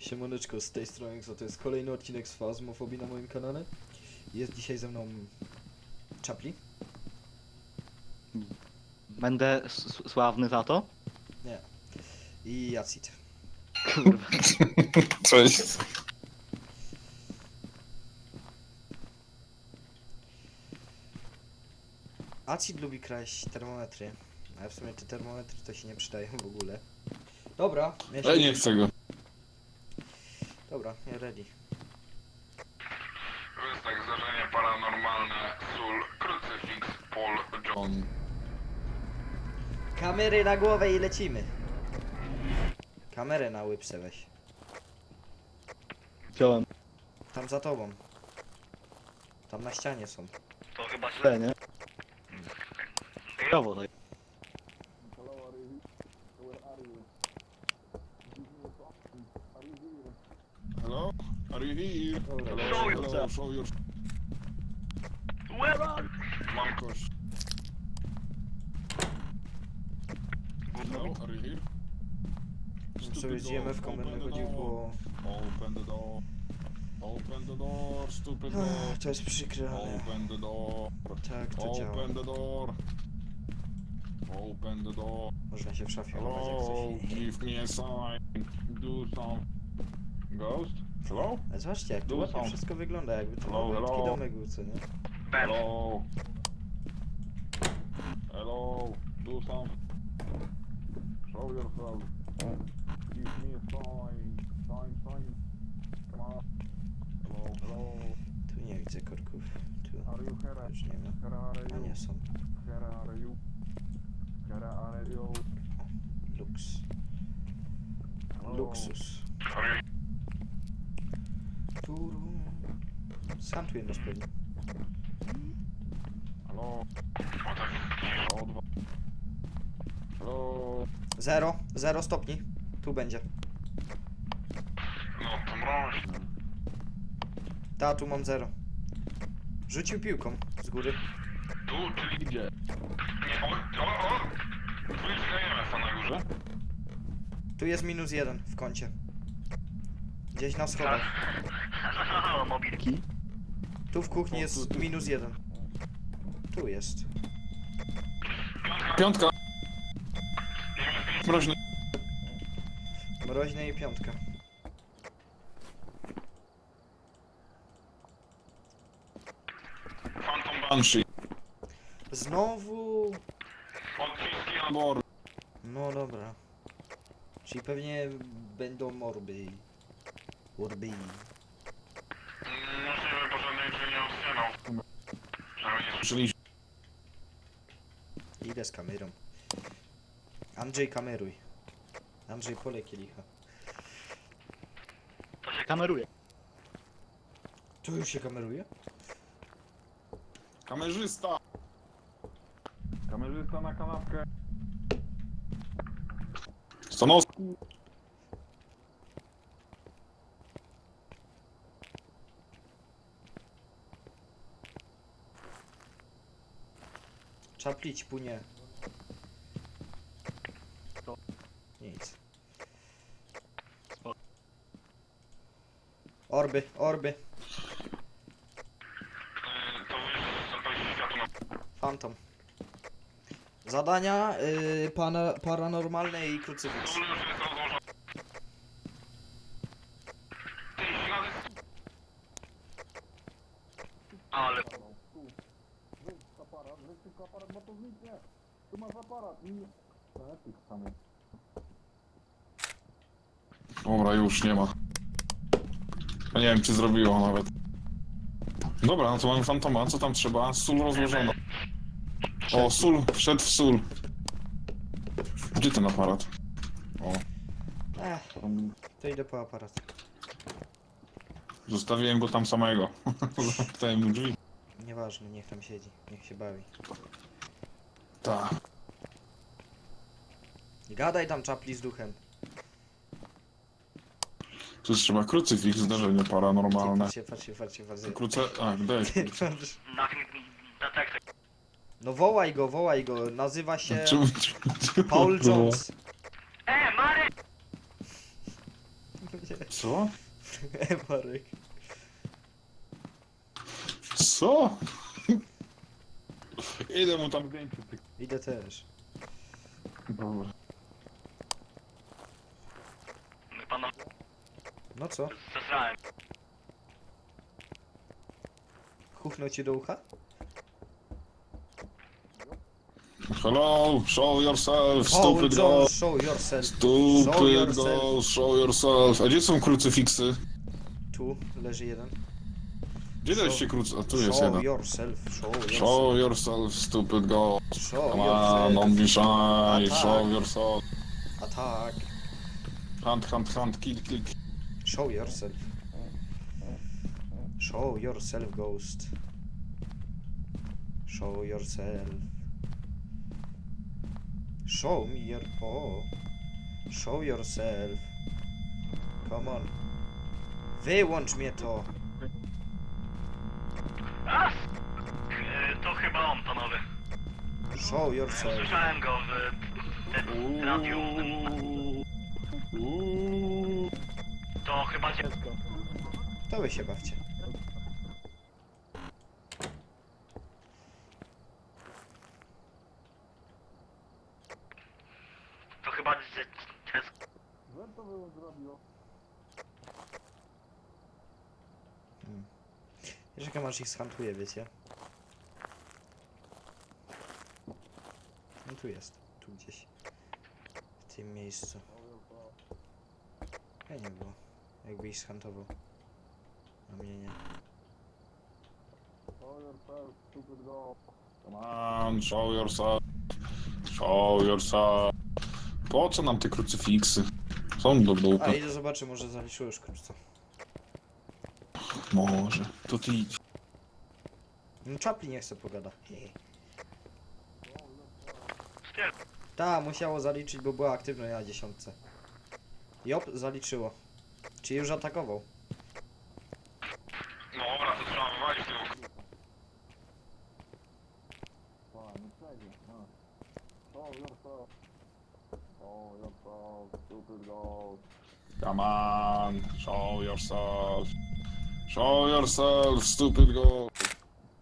Siemoneczko, z tej strony co to jest kolejny odcinek z Fazmofobii na moim kanale. Jest dzisiaj ze mną Chapli. Będę s- s- sławny za to? i Jacit. Kurwa. Cześć. Acid lubi kraść termometry, ale w sumie te termometry to się nie przydają w ogóle. Dobra, ja się... Ja nie chcę go. Dobra, ja ready. Wystak, zdarzenie paranormalne, sól, krucyfiks, Paul, John. Kamery na głowę i lecimy. Kamerę na łypse weź. Wziąłem. Tam za tobą. Tam na ścianie są. To chyba źle, nie? Brawo, to Hello? Are you here? Dobra, Hello, Show hello, yourself. show your... Where are Mam kość. Hello, are you here? sobie z GMF-ką będę chodził po... Open the door. Open the door, stupid door. To jest przykre, ale Open the door. tak to działa. Open the door. Open the door. Można się w szafie chować jak Hello, coś. give me a sign. Do some. Ghost? Hello? Ale zobaczcie, jak to ładnie wszystko wygląda, jakby to Hello, malutki hello. domek był, co nie? Hello. Hello. Do some. Show yourself. Give me a sign. Sign, sign. Come on. Hello, hello. Tu nie widzę korków. Tu Are you here? już nie ma. Here are A you? nie są. Here are you? Here are you? Lux. Hello. Luksus. Turu. Sam tu jedno spełni. Halo? Halo, dwa. Halo? Zero. Zero stopni. Tu będzie. No to mroźne. Ta, tu mam zero. Rzucił piłką z góry. Tu, czyli gdzie? Nie, o, o, o! Dwójka EMF-a na górze. Tu jest minus jeden w kącie. Gdzieś na schodach. Mobilki? Tu w kuchni jest minus jeden. Tu jest. Piątka. Mroźny. Mroźna i piątka. Phantom Banshee. Znowu. Odciski. No dobra. Czyli pewnie będą morby. Orby. Możliwe, bo żadnej drzwi nie otwierał. Idę z kamerą. Andrzej kameruj. Andrzej pole kielicha. To się kameruje. Tu już się kameruje? Kamerzysta. Kamerzysta na kanapkę. Stanowski. Czaplić. Co? Nic. Orby, orby. Yy, na... Phantom. Zadania y, pana, paranormalne i krucyfiks. Dole już jest rozłożone. Ty, ślady... Ale... aparat, weź tylko aparat, bo to zniknie. Tu masz aparat. Nie. Dobra, już nie ma. Czy zrobiło nawet. Dobra, no to mamy fantoma. Co tam trzeba? Sól rozłożona. O, sól, wszedł w sól. Gdzie ten aparat? O, Ech, to idę po aparat. zostawiłem go tam samego. Zamknąłem mu drzwi. Nieważne, niech tam siedzi, niech się bawi. Tak. Gadaj tam czapli z duchem. Tu trzeba krucyfiks, zdarzenie paranormalne. patrzcie, patrzcie, patrzcie, patrzcie. Kruce... A, daj. No wołaj go, wołaj go. Nazywa się Czemu, czemu, czemu, Paul Jones. E, Mary! Nie, Co? Marek. Co? Idę mu tam zdjęcie. Idę też. Dobra. Panowie, No co? zesrałem. Kuchnął ci do ucha? Hello, show yourself, stupid ghost. show yourself. Show Stupid yourself. ghost, show yourself. A gdzie są krucyfiksy? Tu leży jeden. Gdzie Show- daliście krucy... A tu jest show jeden. yourself, show yourself. Show yourself, stupid ghost. Show Come on, don't be shy, show yourself. Attack. Hunt, hunt, hunt, kill, kill, kill. Show yourself. Show yourself, ghost. Show yourself. Show me your oh. Show yourself. Come on. Wyłącz mnie to. A! E, To chyba on, panowie. Show yourself. Słyszałem go w radiu. Uuu. To chyba. To wy się bawcie. To chyba dzie- dziecko. Wiesz jak masz ich schantuje, wiecie? No tu jest. Tu gdzieś. W tym miejscu. Ja nie było. Jakby ich schantował. A mnie nie. Come on, show yourself. Show yourself. Po co nam te krucyfiksy? Są do A dupy. idę zobaczę, może zaliczyło już krótko. Może. To ty idź. No Czapli nie chce pogada. Ta, musiało zaliczyć, bo była aktywna na dziesiątce. Jop, zaliczyło. Czy już atakował? Dobra, to trzeba wywalić tego. Come on, show yourself. Show yourself, stupid go.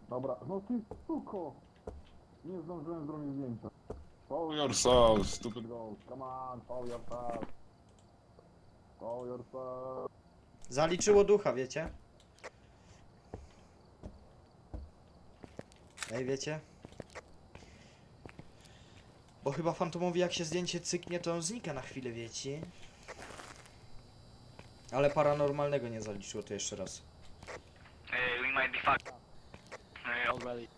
Dobra, no ty suko. Nie zdążyłem zrobić zdjęcia. Show yourself, stupid go. Come on, show yourself. Yourself. Zaliczyło ducha, wiecie? Ej, wiecie? Bo chyba fantomowi jak się zdjęcie cyknie, to on znika na chwilę, wiecie? Ale paranormalnego nie zaliczyło, to jeszcze raz. E, We might be fucked. Already.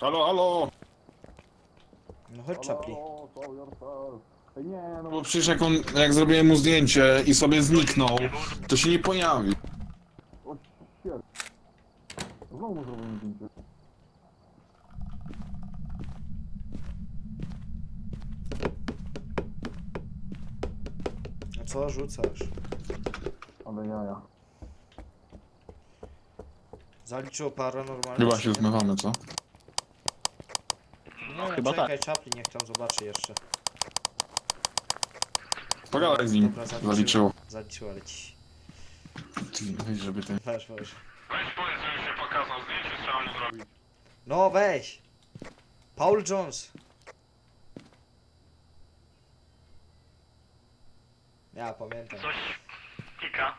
Halo, halo. No chodź, Czapli. Nie, no bo przecież jak on, jak zrobiłem mu zdjęcie i sobie zniknął, to się nie pojawi. O, Znowu mu zrobiłem zdjęcie. A co rzucasz? Ale jaja. Zaliczyło paranormalne. Chyba się zmywamy, co? No, chyba czekaj, Czapli niech tam zobaczy jeszcze. Pogadaj z nim. Dobra, zaliczyło. Zaliczyło. Zaliczyło, ale ci. Ty, weź, żeby ten... Weź, weź. Weź powiedz, żeby się pokazał zdjęcie, trzeba mu zrobić. No weź! Paul Jones! Ja pamiętam. Coś pika.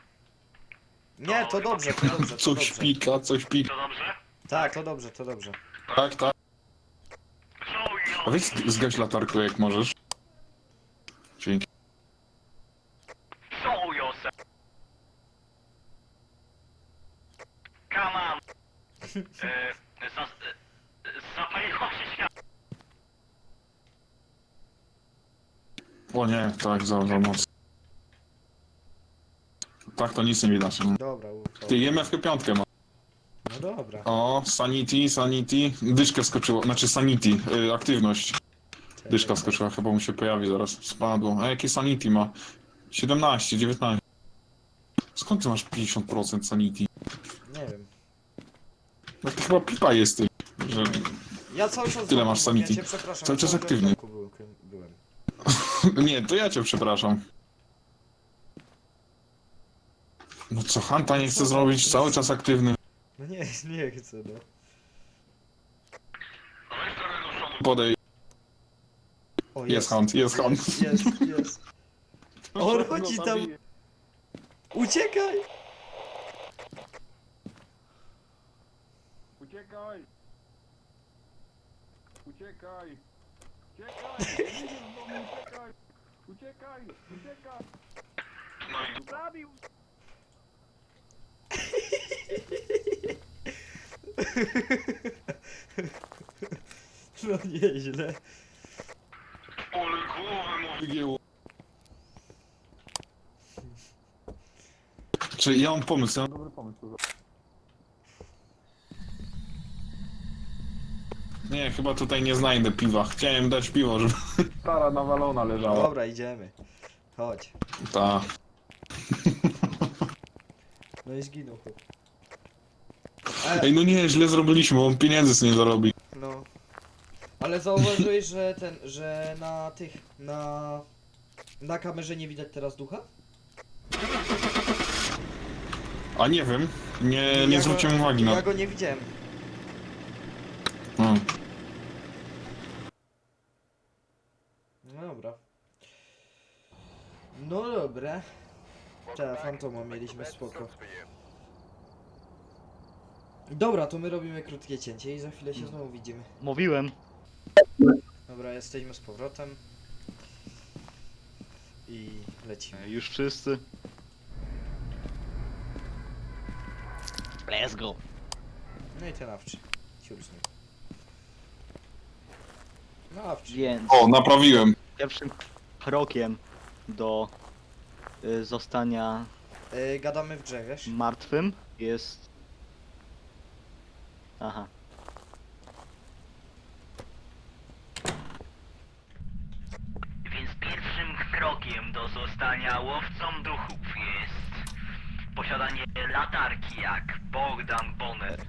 Nie, to dobrze, to dobrze, to Coś dobrze. pika, coś pika. To dobrze? Tak, to dobrze, to dobrze. Tak, tak. A weź zgaś latarkę jak możesz. Dzięki. Show yourself. Come on. E, za, e, zapaliło się światło. O nie, tak, za, za moc. Tak, to nic nie widać. Dobra, u, to... Ty, IMF piątkę ma. No dobra. O, Sanity, Sanity. Dyszka skoczyła, znaczy Sanity, y, aktywność. Dyszka skoczyła, chyba mu się pojawi zaraz. Spadło. A jakie Sanity ma? 17, 19. Skąd ty masz 50% Sanity? Nie wiem. No to chyba pipa jest ty, że... Ja cały czas... Tyle masz sanity. Ja cię przepraszam. Cały czas cały aktywny. w domku Byłem, byłem. Nie, to ja cię przepraszam. No co, Hanta nie chce zrobić, cały czas aktywny. No nie, nie chcę, no. Podej, O, jest Hunt, jest Hunt. Jest, jest, jest. O, rodzi tam. Uciekaj! Uciekaj! Uciekaj! Uciekaj! Uciekaj! Uciekaj! No zabił. No nieźle. Ale głowę mu Wygięło. Czy ja mam pomysł, ja mam dobry pomysł. Nie, chyba tutaj nie znajdę piwa. Chciałem dać piwo, żeby stara nawalona leżała. Dobra, idziemy. Chodź. Ta. No i zginął chłop. Ej, no nie, źle zrobiliśmy, on pieniędzy sobie nie zarobi. No. Ale zauważyłeś, że ten, że na tych, na... Na kamerze nie widać teraz ducha? A nie wiem, nie, Ja nie go- zwróciłem uwagi Ja na... go nie widziałem. Hmm. No dobra. No dobra. Trzeba fantoma mieliśmy spoko. Dobra, to my robimy krótkie cięcie i za chwilę się znowu widzimy. Mówiłem. Dobra, jesteśmy z powrotem. I lecimy. Już wszyscy. Let's go. No i ten awczy. Ciursny. No awczy. Więc O, naprawiłem. pierwszym krokiem do y, zostania Yy, gadamy w grze, wiesz? martwym jest... Aha. Więc pierwszym krokiem do zostania łowcą duchów jest posiadanie latarki jak Bogdan Bonner.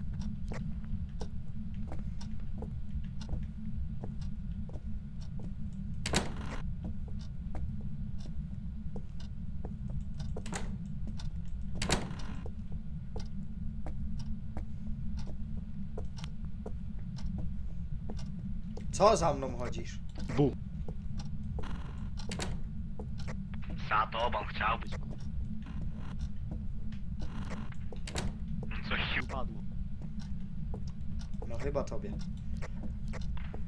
Co za mną chodzisz? Bu. Za tobą chciałbyś. Coś ci Padło. No chyba tobie.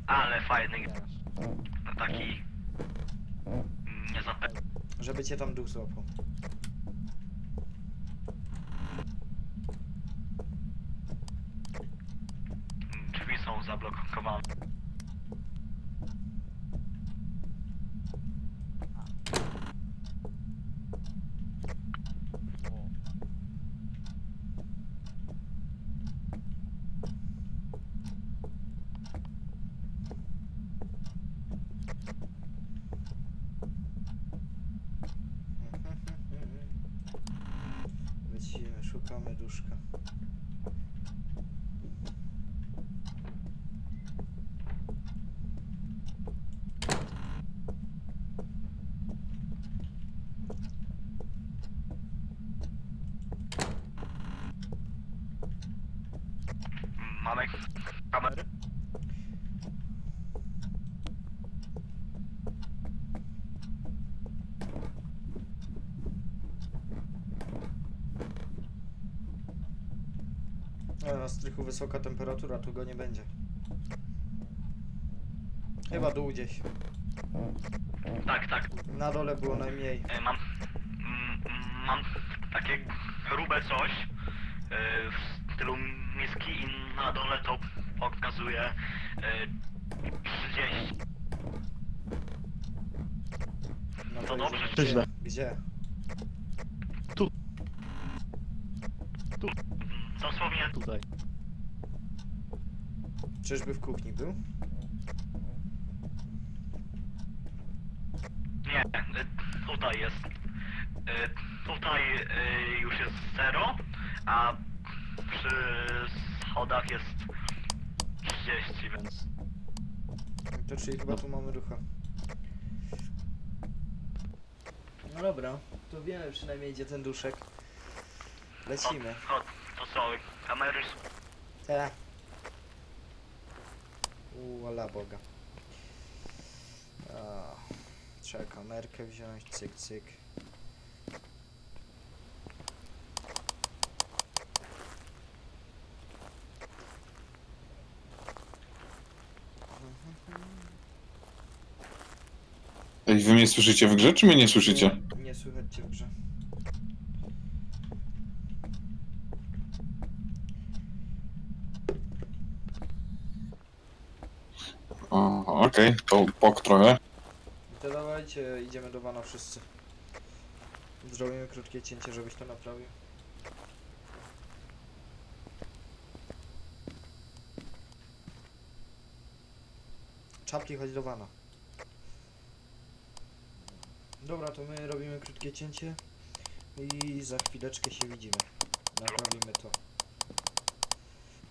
ale fajny no taki nie zapewne. Żeby cię tam duch złapał. Drzwi są zablokowane. Lecimy, szukamy duszka. Mamy kamery? Ale na strychu wysoka temperatura, tu go nie będzie. Chyba dół gdzieś. Tak, tak. Na dole było najmniej. E, Mam, mm, mam takie grube coś e, w stylu miski i na dole to pokazuje e, 30. No To dobrze, czy Gdzie? źle? Gdzie? Dosłownie Tutaj. Czyżby w kuchni był? nie, e, tutaj jest. e, Tutaj e, już jest 0, a przy schodach jest 30, więc To czyli chyba tu mamy rucha. No dobra, to wiemy przynajmniej gdzie ten duszek. Lecimy. To, to co, kamery są Te. Uala Boga. A, trzeba kamerkę wziąć, cyk, cyk. Ej, wy mnie słyszycie w grze, czy mnie nie słyszycie? Nie, nie słychać cię w grze. O, okej, to pok trochę. To dawajcie, idziemy do wana wszyscy. Zrobimy krótkie cięcie, żebyś to naprawił. Czapki, chodź do wana. Dobra, to my robimy krótkie cięcie i za chwileczkę się widzimy. Naprawimy to.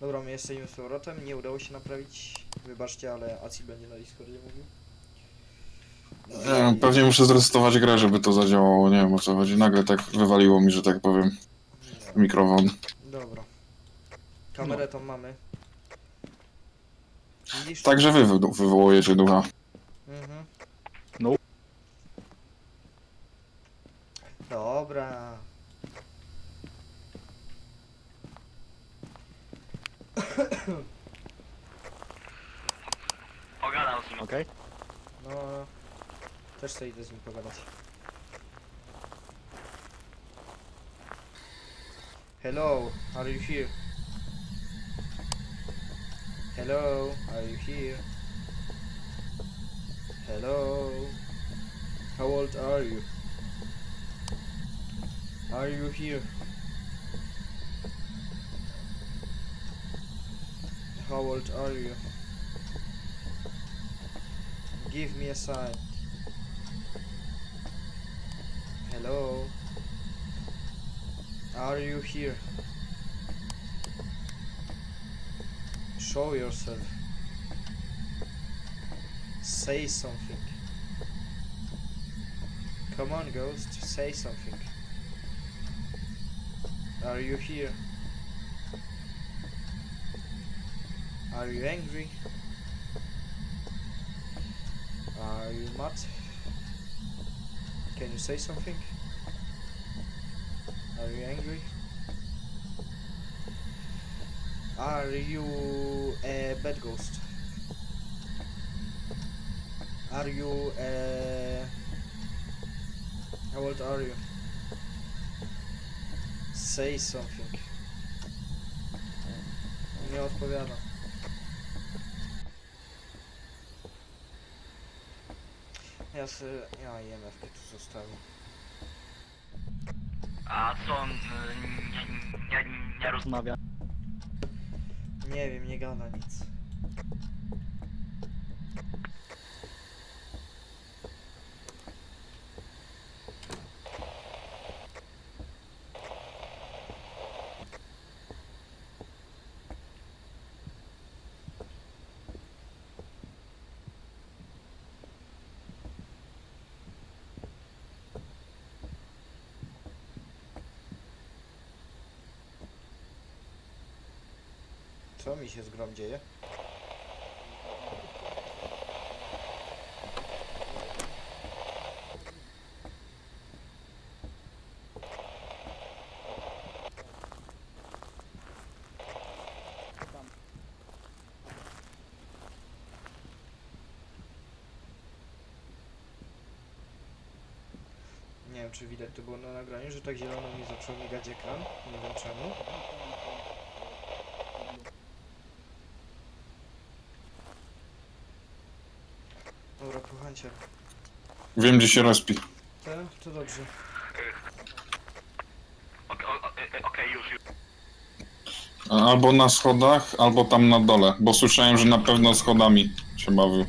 Dobra, my jesteśmy z powrotem, nie udało się naprawić. Wybaczcie, ale Aci będzie na Discordzie mówił. No Nie wiem, pewnie muszę zresetować grę, żeby to zadziałało, nie wiem o co chodzi. Nagle tak wywaliło mi, że tak powiem, mikrofon. Dobra. Kamerę tą mamy. Widzisz? Także wy wy- wywołujecie ducha. Mhm. No. Dobra. pogadał z nim. Okej? No. Też sobie idę z nim pogadać. Hello, are you here? Hello, are you here? Hello. How old are you? Are you here? How old are you? Give me a sign. Hello. Are you here? Show yourself. Say something. Come on, ghost, say something. Are you here? Are you angry? Are you mad? Can you say something? Are you angry? Are you a bad ghost? Are you a... How old are you? Say something. Nie odpowiada. Ja se... Ja IMF tu zostawię. A co on y, nie, nie, nie roz... Rozmawia. Nie wiem, nie gada nic. Co się z dzieje? Nie wiem czy widać to było na nagraniu, że tak zielono mi zaczął migać ekran. Nie wiem czemu. Kochańcie. Wiem, gdzie się respi. Te? To dobrze. Okej, już, już. Albo na schodach, albo tam na dole, bo słyszałem, że na pewno schodami się bawił.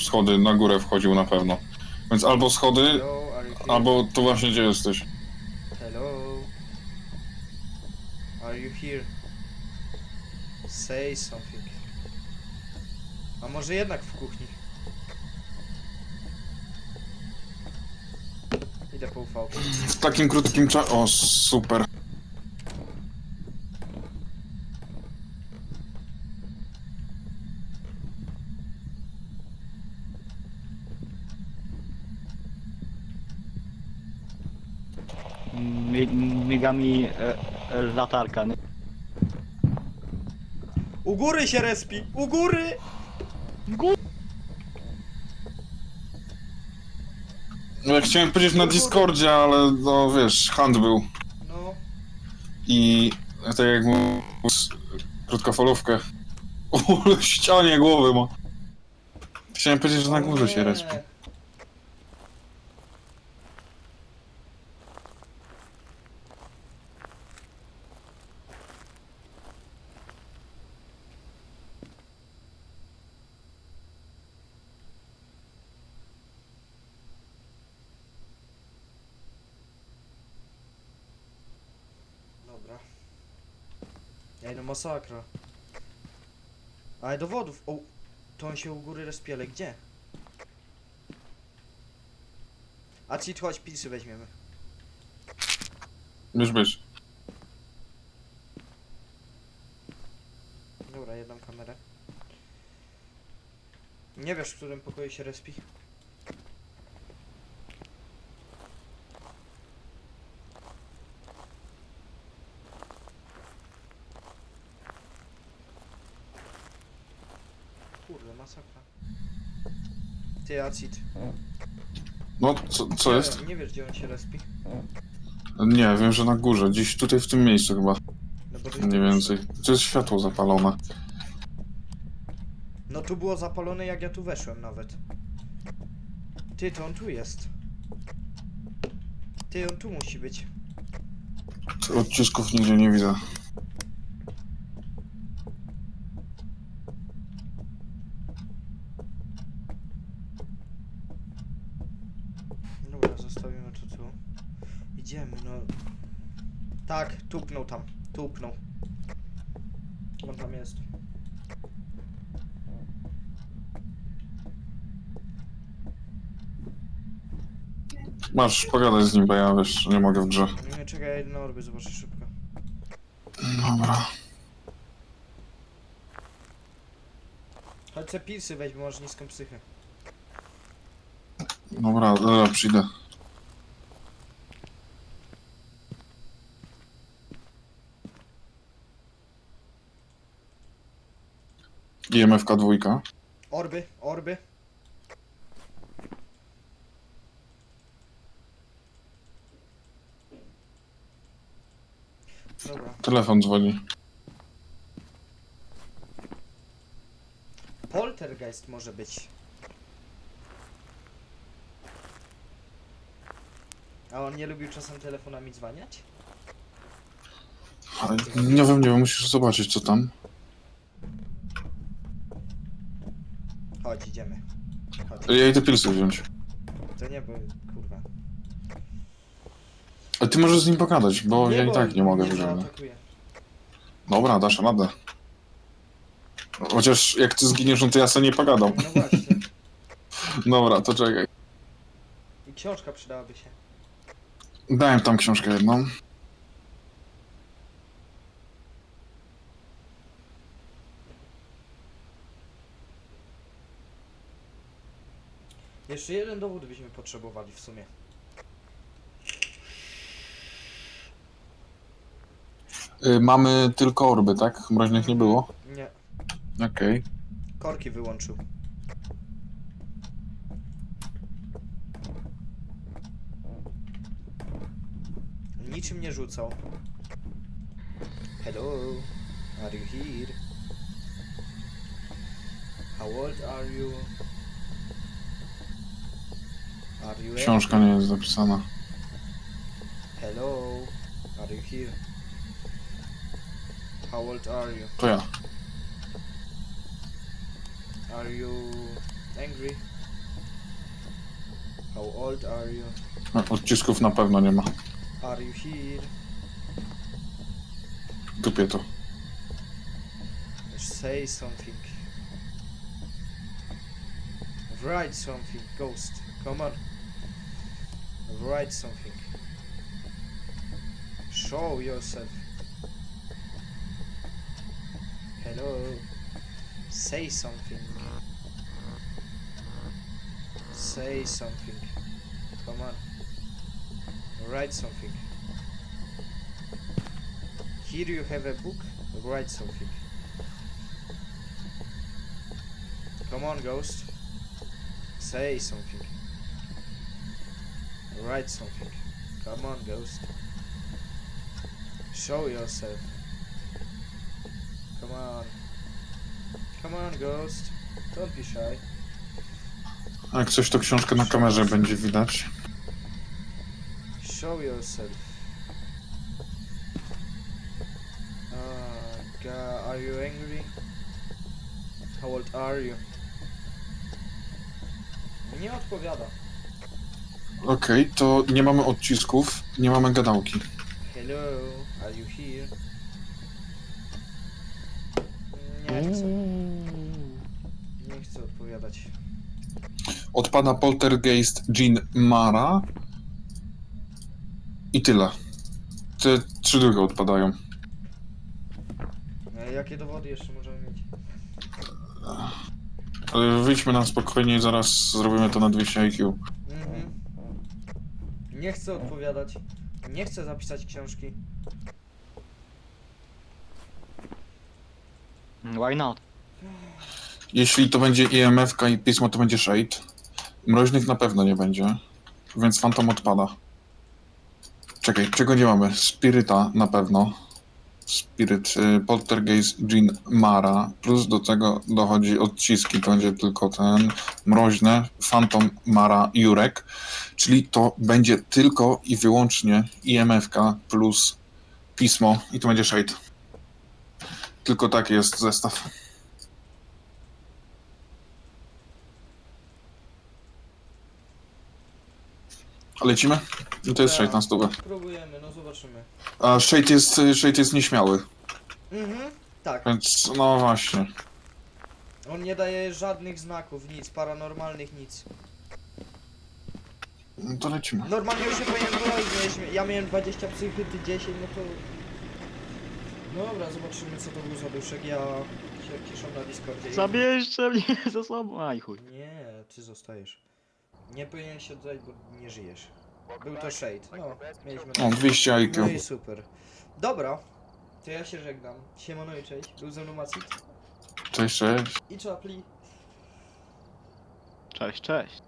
Schody na górę wchodził na pewno. Więc albo schody, Hello, are you here? albo tu właśnie gdzie jesteś. Hello. Are you here? Say something. A może jednak w kuchni? w takim krótkim czasie. O, super. Mi- Miga mi e, e latarka. U góry się respi! U góry! Góry! Chciałem powiedzieć na Discordzie, ale no wiesz, hand był. No, I tak jak s- krótkofalówkę. O, ścianie głowy ma. Chciałem powiedzieć, że na górze się respi. Dobra. Ej, no masakra. Ale dowodów. O, to on się u góry respiele. Gdzie? A ci chodź, pilsy weźmiemy. Już być. Dobra, jedną kamerę. Nie wiesz, w którym pokoju się respi? Kurde, masakra. Ty, Acid. No, co, co jest? Nie, wiesz, gdzie on się respi? Nie, wiem, że na górze. Gdzieś tutaj w tym miejscu chyba. No bo Mniej więcej. Tu jest światło zapalone. No tu było zapalone jak ja tu weszłem nawet. Ty, to on tu jest. Ty, on tu musi być. Odcisków nigdzie nie widzę. Dobra, zostawimy to tu. Idziemy, no. Tak, tupnął tam. Tupnął. On tam jest. Masz pogadać z nim, bo ja wiesz, nie mogę w grze. Nie, czekaj, ja idę na orby, zobaczę szybko. Dobra. Chodź se pilsy weź, bo masz niską psychę. Dobra, dobra, przyjdę. IMFK dwójka. Orby, orby. Dobra. Telefon dzwoni. Poltergeist może być. A on nie lubił czasem telefonami dzwaniać? Ale nie wiem, nie wiem, musisz zobaczyć co tam. Chodź, idziemy. Chodź. Ja idę pilsy wziąć. To nie, bo kurwa. Ale ty możesz z nim pogadać, bo ja i bo tak nie mogę w mnie grze. zaatakuje. Dobra, dasz radę. Chociaż jak ty zginiesz, no to ja sobie nie pogadam. No właśnie. Dobra, to czekaj. I książka przydałaby się. Dałem tam książkę jedną. Jeszcze jeden dowód byśmy potrzebowali w sumie. Y, mamy tylko orby, tak? Mroźnych nie było? Nie. Okej. Korki wyłączył. Niczym nie rzucał. Hello, are you here? How old are you? Are you Książka nie jest zapisana. Hello, are you here? How old are you? To ja. Are you angry? How old are you? No, Odcisków na pewno nie ma. Are you here? Dupię to. Say something. Write something, ghost. Come on. Write something. Show yourself. Hello. Say something. Say something. Come on. Write something. Here you have a book. Write something. Come on, ghost. Say something. Write something. Come on, ghost. Show yourself. Come on. Come on, ghost. Don't be shy. Jak coś, to książkę na kamerze będzie widać. Show yourself. God, are you angry? How old are you? Nie odpowiada. Okej, to nie mamy odcisków, nie mamy gadałki. Hello, are you here? Nie chcę, nie chcę odpowiadać. Odpada Poltergeist Jean Mara. I tyle. Te trzy drugie odpadają. E, Jakie dowody jeszcze możemy mieć? Ale wyjdźmy na spokojnie i zaraz zrobimy to na 200 IQ. Nie chcę odpowiadać. Nie chcę zapisać książki. Why not? Jeśli to będzie IMF i pismo, to będzie Shade. Mroźnych na pewno nie będzie, więc Phantom odpada. Czekaj, czego nie mamy? Spiryta na pewno. Spirit, y, Poltergeist, Jean Mara, plus do tego dochodzi odciski, to będzie tylko ten mroźne, Phantom, Mara, Jurek, czyli to będzie tylko i wyłącznie IMF plus pismo i to będzie Shade. Tylko taki jest zestaw. Lecimy? I to jest. Shade na stówę. Próbujemy, zobaczymy. A Shade jest, Shade jest nieśmiały, Mhm, tak. więc no właśnie. On nie daje żadnych znaków, nic, paranormalnych, nic. No to lecimy. Normalnie już się powinien mieliśmy- ja miałem 20 psychy, ty 10, no to... Dobra, zobaczymy co to był za duszek, ja się ciszę na Discordzie. i- Zabierzcie mnie ze sobą. Aj chuj. Nie, ty zostajesz. Nie powinien się oddać, bo nie żyjesz. Był to Shade, no, mieliśmy... O, 200 IQ. No i super. Dobra, to ja się żegnam. Siemano i cześć, był ze mną Macit Cześć, cześć. i Chapli. Cześć, cześć.